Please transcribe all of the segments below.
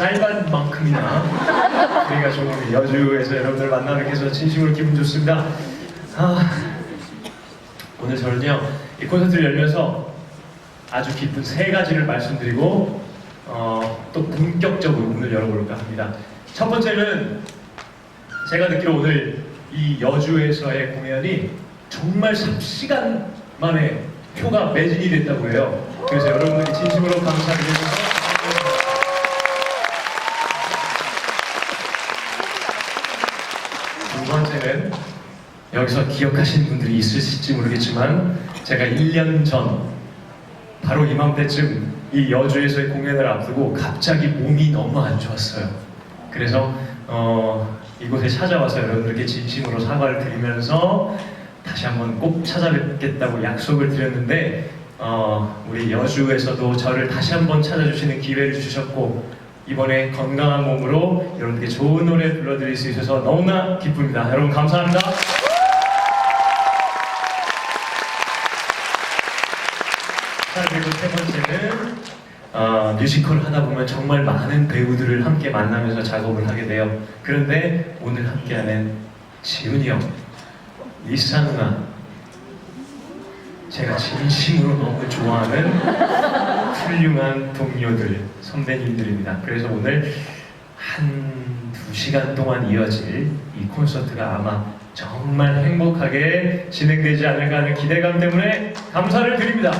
쌀밥만큼이나 저희가 좀 오늘 여주에서 여러분들 만나뵙게 해서 진심으로 기분 좋습니다. 아, 오늘 저는요 이 콘서트를 열면서 아주 기쁜 세 가지를 말씀드리고 어, 또 본격적으로 오늘 열어볼까 합니다. 첫 번째는 제가 듣기로 오늘 이 여주에서의 공연이 정말 3시간 만에 표가 매진이 됐다고 해요. 그래서 여러분들이 진심으로 감사드리면서 두 번째는 여기서 기억하시는 분들이 있으실지 모르겠지만 제가 1년 전 바로 이맘때쯤 이 여주에서의 공연을 앞두고 갑자기 몸이 너무 안 좋았어요. 그래서 어, 이곳에 찾아와서 여러분들께 진심으로 사과를 드리면서 다시 한번 꼭 찾아뵙겠다고 약속을 드렸는데 어, 우리 여주에서도 저를 다시 한번 찾아주시는 기회를 주셨고 이번에 건강한 몸으로 여러분께 좋은 노래 불러드릴 수 있어서 너무나 기쁩니다. 여러분 감사합니다. 자 그리고 세 번째는 어, 뮤지컬을 하다 보면 정말 많은 배우들을 함께 만나면서 작업을 하게 돼요. 그런데 오늘 함께하는 지훈이 형, 리사 누나, 제가 진심으로 너무 좋아하는 훌륭한 동료들, 선배님들입니다. 그래서 오늘 한 두 시간 동안 이어질 이 콘서트가 아마 정말 행복하게 진행되지 않을까 하는 기대감 때문에 감사를 드립니다.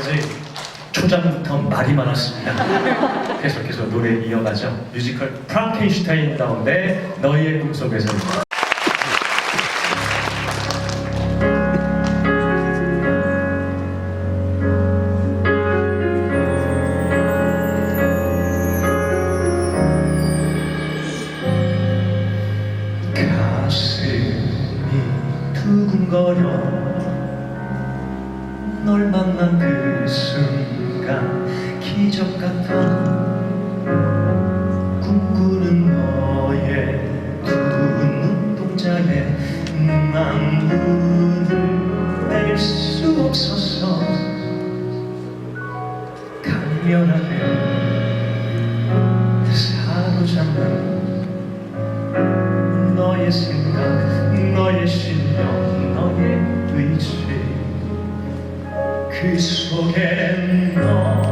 나머지 초장부터 말이 많았습니다. 계속해서 노래 이어가죠. 뮤지컬 프랑켄슈타인 가운데 너희의 꿈속에서 널 만난 그 순간 기적 같아. 꿈꾸는 너의 두 눈동자에 난 눈을 뗄 수 없었어 강렬하게 사로잡는 너의 생각, 너의 신념, 그 속에 너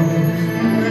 Senhor.